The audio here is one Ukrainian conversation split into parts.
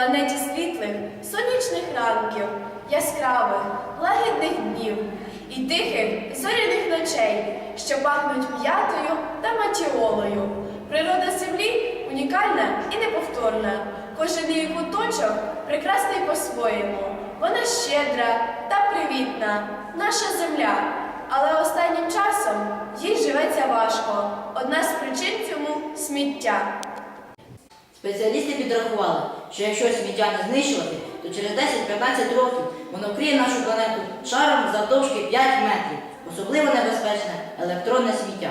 планеті світлих, сонячних ранків, яскравих, лагідних днів і тихих зоряних ночей, що пахнуть м'ятою та матіолою. Природа землі унікальна і неповторна. Кожен її куточок прекрасний по-своєму. Вона щедра та привітна, наша земля. Але останнім часом їй живеться важко. Одна з причин цьому сміття. Спеціалісти підрахували, що якщо сміття не знищувати, то через 10-15 років воно вкриє нашу планету шаром завдовжки 5 метрів. Особливо небезпечне електронне сміття.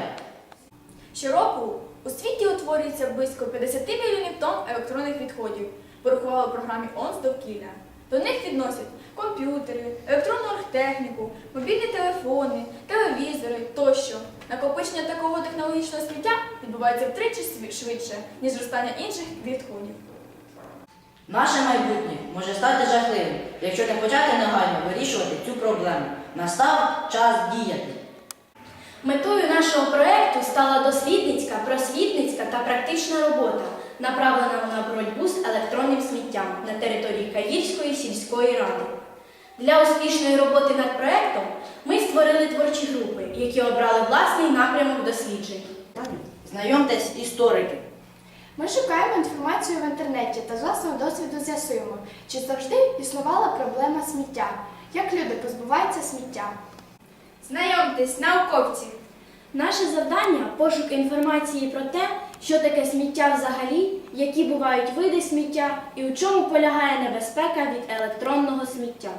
Щороку у світі утворюється близько 50 мільйонів тонн електронних відходів, порахували в програмі ООН довкілля. До них відносять комп'ютери, електронну оргтехніку, мобільні телефони, телевізори тощо. Накопичення такого технологічного сміття відбувається втричі швидше, ніж зростання інших відходів. Наше майбутнє може стати жахливим, якщо не почати негайно вирішувати цю проблему. Настав час діяти. Метою нашого проекту стала дослідницька, просвітницька та практична робота, направлена на боротьбу з електронним сміттям на території Каїрської сільської ради. Для успішної роботи над проектом ми створили творчі групи, які обрали власний напрямок досліджень. Знайомтесь історики. Ми шукаємо інформацію в інтернеті та з власного досвіду з'ясуємо, чи завжди існувала проблема сміття, як люди позбуваються сміття. Знайомтесь, науковці! Наше завдання пошук інформації про те, що таке сміття взагалі, які бувають види сміття і у чому полягає небезпека від електронного сміття.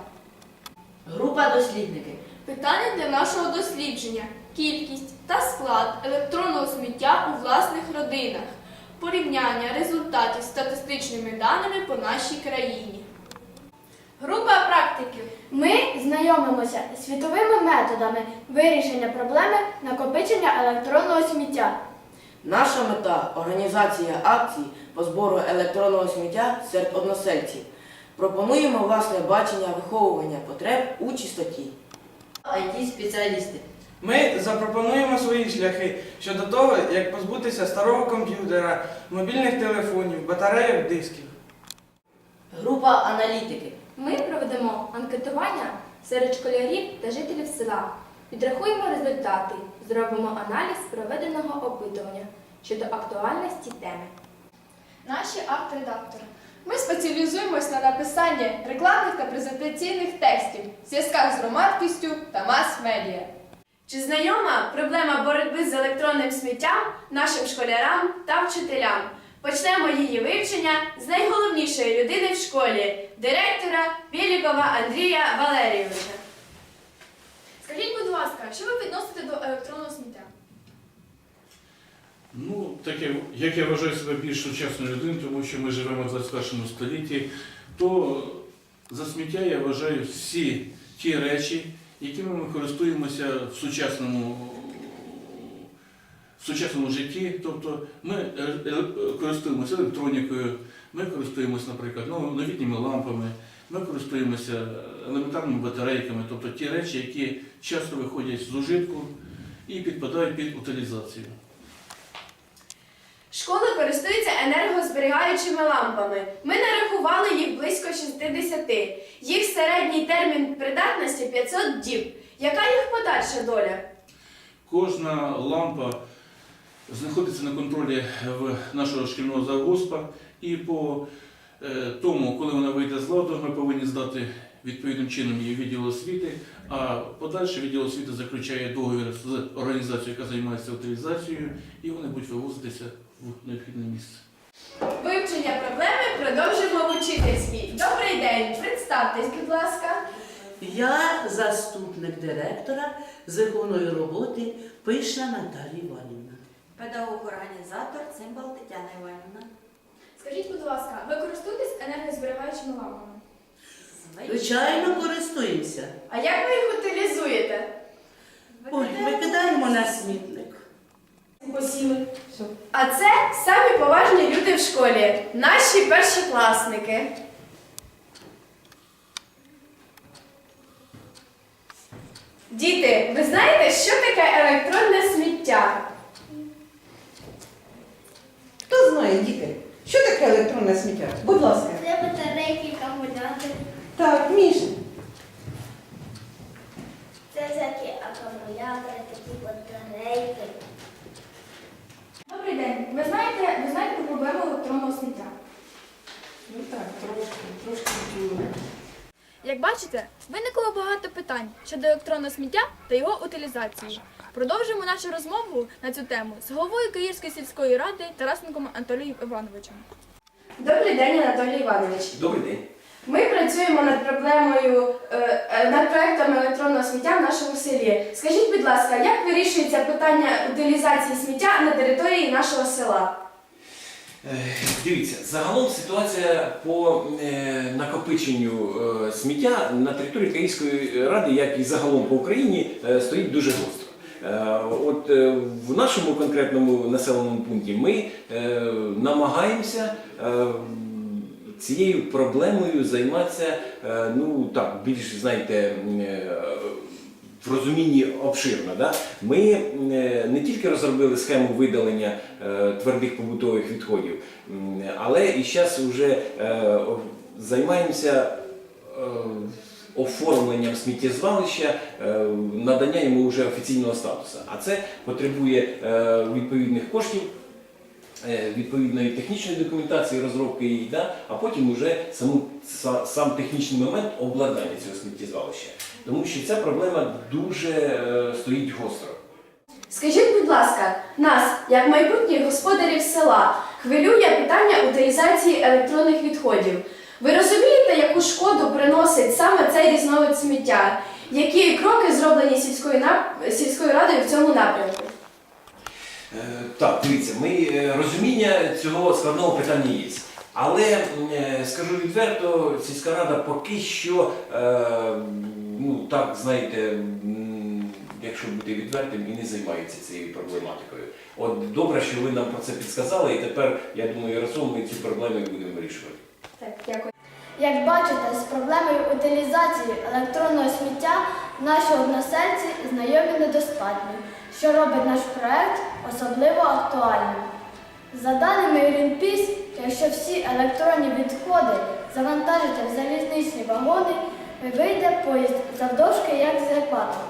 Група дослідники. Питання для нашого дослідження: кількість та склад електронного сміття у власних родинах, порівняння результатів з статистичними даними по нашій країні. Група практиків. Ми знайомимося з світовими методами вирішення проблеми накопичення електронного сміття. Наша мета організація акцій по збору електронного сміття серед односельців. Пропонуємо власне бачення виховування потреб у чистоті. it спеціалісти. Ми запропонуємо свої шляхи щодо того, як позбутися старого комп'ютера, мобільних телефонів, батарейок, дисків. Група аналітики. Ми проведемо анкетування серед школярів та жителів села. Підрахуємо результати, зробимо аналіз проведеного опитування щодо актуальності теми. Наші арт-редактори. Ми спеціалізуємось на написанні рекламних та презентаційних текстів, зв'язках з громадськістю та мас-медіа. Чи знайома проблема боротьби з електронним сміттям нашим школярам та вчителям? Почнемо її вивчення з найголовнішої людини в школі директора Білікова Андрія Валерійовича. Скажіть, будь ласка, що ви відносите до електронного сміття? Ну, так я, як я вважаю себе більш сучасною людиною, тому що ми живемо в 21 столітті, то за сміття я вважаю всі ті речі, якими ми користуємося в сучасному, в сучасному житті. Тобто ми е, е, користуємося електронікою, ми користуємося, наприклад, ну, новітніми лампами, ми користуємося елементарними батарейками, тобто ті речі, які часто виходять з ужитку і підпадають під утилізацію. Школи користуються енергозберігаючими лампами. Ми нарахували їх близько 60. Їх середній термін придатності 500 діб. Яка їх подальша доля? Кожна лампа знаходиться на контролі в нашого шкільного завгоспа, і по е, тому, коли вона вийде з ладу, ми повинні здати відповідним чином її відділ освіти, а подальше відділ освіти заключає договір з організацією, яка займається утилізацією, і вони будуть вивозитися в необхідне місце. Вивчення проблеми продовжимо в учительській. Добрий день, представтесь, будь ласка. Я заступник директора з роботи Пишна Наталія Іванівна. Педагог-організатор Цимбал Тетяна Іванівна. Скажіть, будь ласка, ви користуєтесь енергозберігаючими лампами? Звичайно, користуємося. А як ви їх утилізуєте? Ой, викидаємо на смітник. Посіли. А це самі поважні люди в школі, наші першокласники. Діти, ви знаєте, що таке електронне сміття? Хто знає, діти, що таке електронне сміття? Будь ласка. Це батарейки, акумулятори, Так, Міша. це всякі акумулятори, такі батарейки. Добрий день. Ви знаєте, ви знаєте про проблему електронного сміття? Ну так, трошки, трошки чули. Як бачите, виникло багато питань щодо електронного сміття та його утилізації. Продовжуємо нашу розмову на цю тему з головою Київської сільської ради Тарасенком Анатолієм Івановичем. Добрий день, Анатолій Іванович. Добрий день. Ми працюємо над проблемою, е, е, над проектом електронного сміття в нашому селі. Скажіть, будь ласка, як вирішується питання утилізації сміття на території нашого села? Е, Дивіться, загалом ситуація по накопиченню сміття на території Київської ради, як і загалом по Україні, стоїть дуже гостро. От в нашому конкретному населеному пункті ми намагаємося цією проблемою займатися е, ну так більш знаєте. е, в розумінні обширно. Да? Ми е, не тільки розробили схему видалення твердих побутових відходів, але і зараз вже займаємося оформленням сміттєзвалища, надання йому вже офіційного статусу. А це потребує відповідних коштів. Е, Відповідної технічної документації, розробки її, да? а потім вже саму, сам технічний момент обладнання цього сміттєзвалища. Тому що ця проблема дуже е, стоїть гостро. Скажіть, будь ласка, нас, як майбутніх господарів села, хвилює питання утилізації електронних відходів. Ви розумієте, яку шкоду приносить саме цей різновид сміття? Які кроки зроблені сільською, нап- сільською радою в цьому напрямку? Е, Так, дивіться, ми е, розуміння цього складного питання є. Але е, скажу відверто, сільська рада поки що, ну так знаєте, якщо бути відвертим, і не займається цією проблематикою. От добре, що ви нам про це підсказали, і тепер я думаю, разом ми ці проблеми будемо вирішувати. Так, дякую. Як бачите, з проблемою утилізації електронного сміття наші односельці знайомі недостатньо, що робить наш проект особливо актуальним. За даними Greenpeace, якщо всі електронні відходи завантажити в залізничні вагони, вийде поїзд завдовжки як з екватору.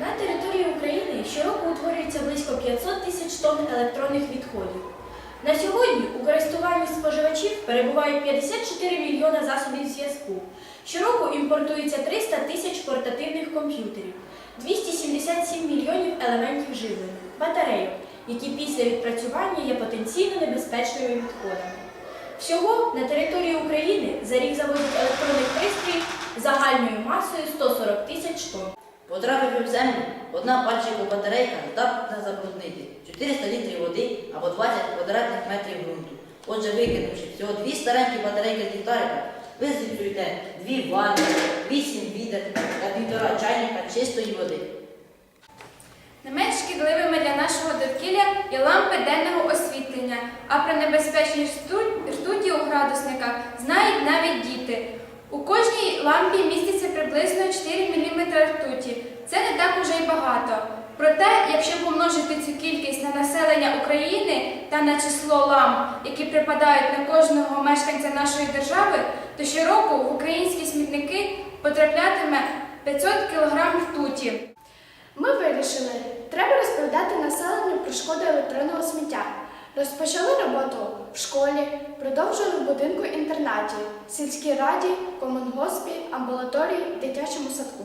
На території України щороку утворюється близько 500 тисяч тонн електронних відходів. На сьогодні у користуванні споживачів перебувають 54 мільйона засобів зв'язку. Щороку імпортується 300 тисяч портативних комп'ютерів, 277 мільйонів елементів живлення, батарейок, які після відпрацювання є потенційно небезпечними відходами. Всього на території України за рік завозять електронних пристроїв загальною масою 140 тисяч тонн. Потрапивши в землю, одна пальчикова батарейка здатна забруднити 400 літрів води або 20 квадратних метрів ґрунту. Отже, викинувши всього дві старенькі батарейки з ліхтарика, ви зіпсуєте дві ванни, вісім відер та півтора чайника чистої води. Не менш шкідливими для нашого довкілля є лампи денного освітлення, а про небезпечність ртуті у градусниках знають навіть діти. У кожній лампі міститься приблизно 4 мм ртуті. Це не так уже й багато. Проте, якщо помножити цю кількість на населення України та на число ламп, які припадають на кожного мешканця нашої держави, то щороку в українські смітники потраплятиме 500 кг ртуті. Ми вирішили, треба розповідати населенню про шкоду електронного сміття. Розпочали роботу в школі, продовжили в будинку інтернаті, сільській раді, комунгоспі, амбулаторії, дитячому садку.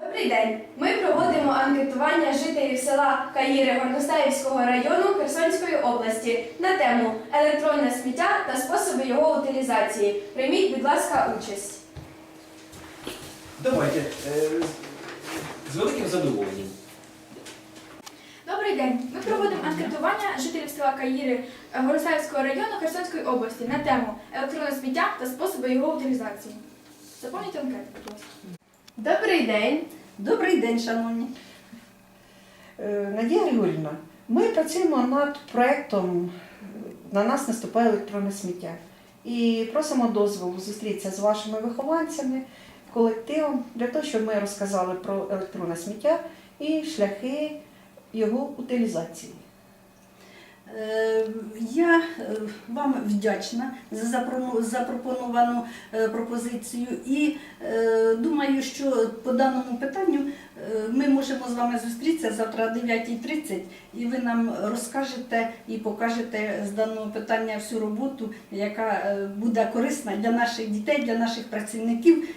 Добрий день. Ми проводимо анкетування жителів села Каїри Горностаївського району Херсонської області на тему електронне сміття та способи його утилізації. Прийміть, будь ласка, участь. Давайте. е, З великим задоволенням. Добрий день. Ми проводимо анкетування жителів села Каїри е, Горосаївського району Херсонської області на тему електронне сміття та способи його утилізації. Заповніть анкету, будь ласка. Добрий день. Добрий день, шановні. Е, Надія Григорівна, ми працюємо над проєктом На нас наступає електронне сміття. І просимо дозволу зустрітися з вашими вихованцями, колективом, для того, щоб ми розказали про електронне сміття і шляхи його утилізації. Е, е, вам вдячна за запропоновану е, пропозицію і думаю, що по даному питанню ми можемо з вами зустрітися завтра о 9.30 і ви нам розкажете і покажете з даного питання всю роботу, яка буде корисна для наших дітей, для наших працівників.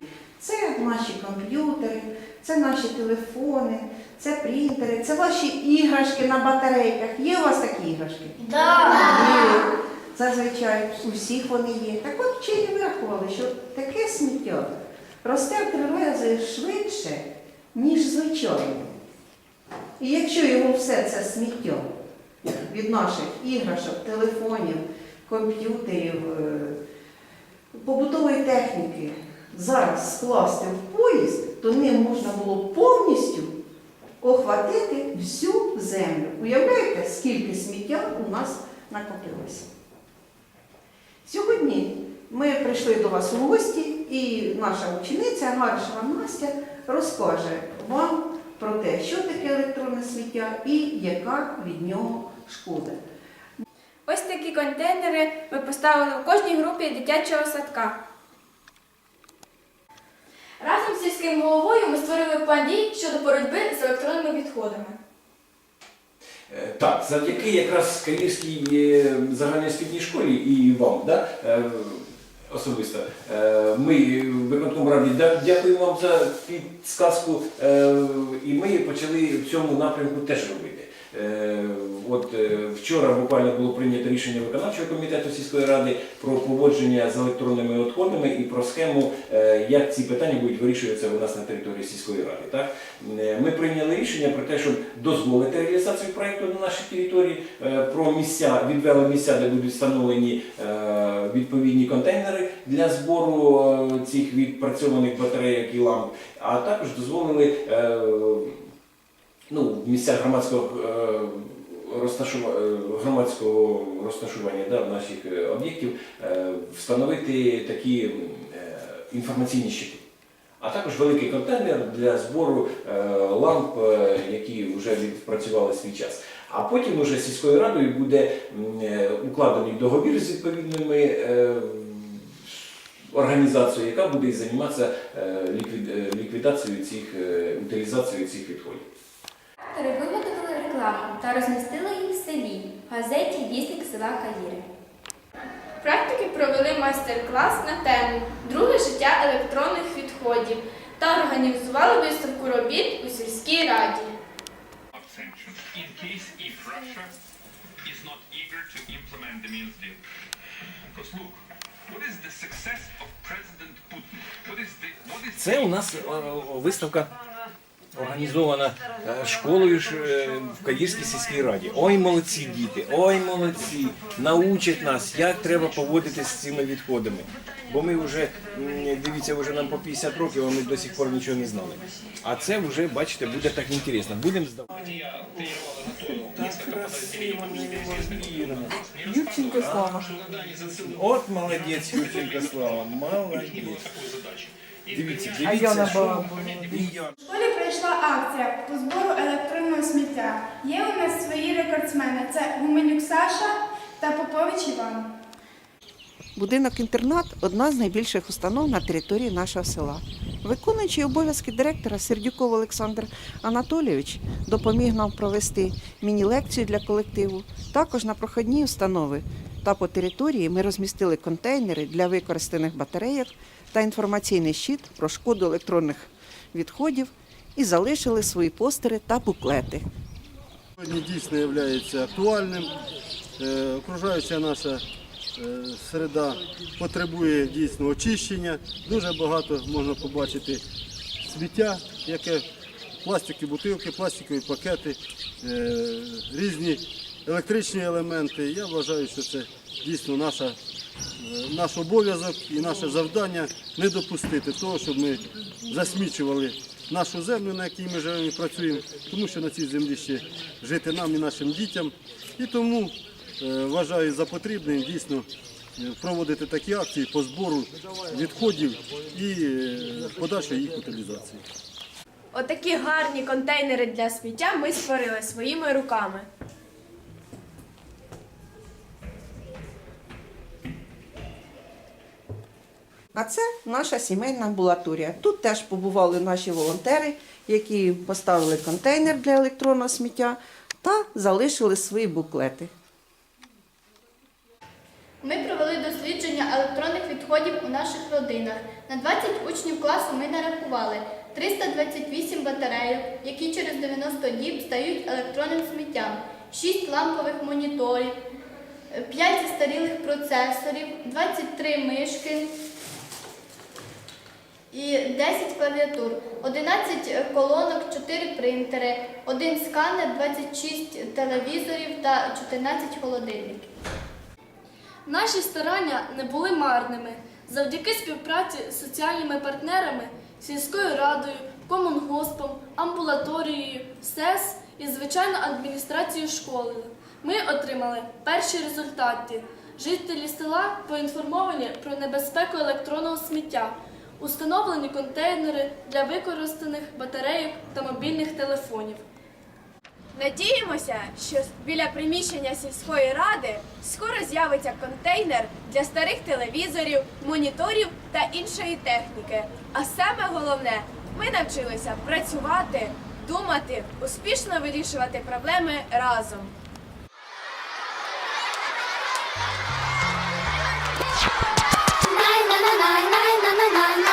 Це наші комп'ютери, це наші телефони, це принтери, це ваші іграшки на батарейках. Є у вас такі іграшки? Є. Зазвичай у всіх вони є. Так от вчені вирахували, що таке сміття росте в три рази швидше, ніж звичайне. І якщо його все це сміття від наших іграшок, телефонів, комп'ютерів, е, побутової техніки зараз скласти в поїзд, то ним можна було повністю охватити всю землю. Уявляєте, скільки сміття у нас накопилося? Сьогодні ми прийшли до вас у гості, і наша учениця Гаршева Настя розкаже вам про те, що таке електронне сміття і яка від нього шкода. Ось такі контейнери ми поставили у кожній групі дитячого садка. Разом з сільським головою ми створили план дій щодо боротьби з електронними відходами. Е, Так, завдяки якраз Київській е, загальноосвітній школі і вам, да, е, особисто, ми в виконкому раді дякуємо вам за підсказку, і ми почали в цьому напрямку теж робити. Е, От е, вчора буквально було прийнято рішення виконавчого комітету сільської ради про поводження з електронними відходами і про схему, е, як ці питання будуть вирішуватися у нас на території сільської ради. Так? Ми прийняли рішення про те, щоб дозволити реалізацію проєкту на нашій території, про місця, відвели місця, де будуть встановлені відповідні контейнери для збору цих відпрацьованих батарейок і ламп, а також дозволили ну, в місцях громадського е, е, громадського розташування да, наших е, об'єктів встановити такі інформаційні щити. А також великий контейнер для збору ламп, які вже відпрацювали свій час. А потім уже сільською радою буде укладений договір з відповідними організацією, яка буде займатися ліквідацією цих, утилізацією цих відходів. Рекламу та розмістили її в селі в газеті Вісник села Каїри. Практики провели майстер-клас на тему Друге життя електронних відходів та організували виставку робіт у сільській раді. Це у нас е, виставка організована е, школою е, в Каїрській сільській раді. Ой, молодці діти, ой, молодці, научать нас, як треба поводитися з цими відходами. Бо ми вже, дивіться, вже нам по 50 років, а ми до сих пор нічого не знали. А це вже, бачите, буде так інтересно. Будемо здавати. Юрченко Слава. От молодець, Юрченко Слава, молодець. Дивіться, А я дивіться, що... В школі пройшла акція по збору електронного сміття. Є у нас свої рекордсмени. Це Гуменюк Саша та Попович Іван. Будинок-інтернат одна з найбільших установ на території нашого села. Виконуючий обов'язки директора Сердюков Олександр Анатолійович допоміг нам провести міні-лекцію для колективу. Також на проходній установи та по території ми розмістили контейнери для використаних батарейок та інформаційний щит про шкоду електронних відходів і залишили свої постери та буклети. Сьогодні дійсно є актуальним. Е, Окружаюча наша е, середа потребує дійсно очищення. Дуже багато можна побачити сміття, яке пластикові бутилки, пластикові пакети, е, різні електричні елементи. Я вважаю, що це дійсно наша, е, наш обов'язок і наше завдання не допустити того, щоб ми засмічували нашу землю, на якій ми живемо і працюємо, тому що на цій землі ще жити нам і нашим дітям. І тому е, вважаю за потрібним дійсно е, проводити такі акції по збору відходів і подальшої їх утилізації. Отакі гарні контейнери для сміття ми створили своїми руками. А це наша сімейна амбулаторія. Тут теж побували наші волонтери, які поставили контейнер для електронного сміття та залишили свої буклети. Ми провели дослідження електронних відходів у наших родинах. На 20 учнів класу ми нарахували 328 батарейок, які через 90 діб стають електронним сміттям, 6 лампових моніторів, 5 застарілих процесорів, 23 мишки і 10 клавіатур, 11 колонок, 4 принтери, 1 сканер, 26 телевізорів та 14 холодильників. Наші старання не були марними. Завдяки співпраці з соціальними партнерами, сільською радою, комунгоспом, амбулаторією, СЕС і, звичайно, адміністрацією школи ми отримали перші результати. Жителі села поінформовані про небезпеку електронного сміття, установлені контейнери для використаних батарейок та мобільних телефонів. Надіємося, що біля приміщення сільської ради скоро з'явиться контейнер для старих телевізорів, моніторів та іншої техніки. А саме головне, ми навчилися працювати, думати, успішно вирішувати проблеми разом. Най-на-на-най, най-на-на-най,